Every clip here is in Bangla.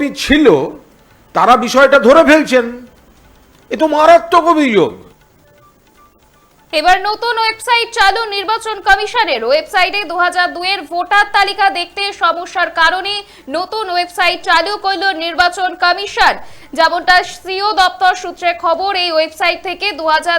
বিওপি ছিল, তারা বিষয়টা ধরে ফেলছেন। এ তো মারাত্মক অভিযোগ। এবার নতুন ওয়েবসাইট চালু নির্বাচন কমিশনের ওয়েবসাইটে দু হাজার এর ভোটার তালিকা দেখতে সমস্যার কারণে নতুন ওয়েবসাইট চালু করল নির্বাচন কমিশন। যেমনটা সিও দপ্তর সূত্রে খবর, এই ওয়েবসাইট থেকে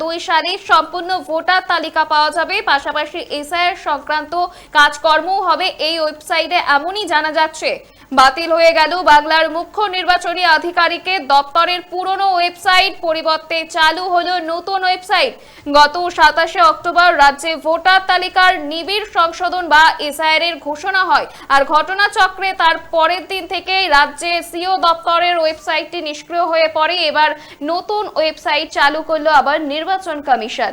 দু সালের সম্পূর্ণ ভোটার তালিকা পাওয়া যাবে। পাশাপাশি এসআইআর সংক্রান্ত কাজকর্মও হবে এই ওয়েবসাইটে, এমনই জানা যাচ্ছে। বাতিল হয়ে গেল বাংলার মুখ্য নির্বাচনী আধিকারিকের দপ্তরের পুরনো ওয়েবসাইট পরিবর্তে চালু হলো নতুন ওয়েবসাইট। গত সাতাশে অক্টোবর রাজ্যে ভোটার তালিকার নিবিড় সংশোধন বা এসআইআর এর ঘোষণা হয়। আর ঘটনাচক্রে তার পরের দিন থেকেই রাজ্যে সিও দপ্তরের ওয়েবসাইটটি নিষ্ক্রিয় হয়ে পড়ে। এবার নতুন ওয়েবসাইট চালু করল আবার নির্বাচন কমিশন।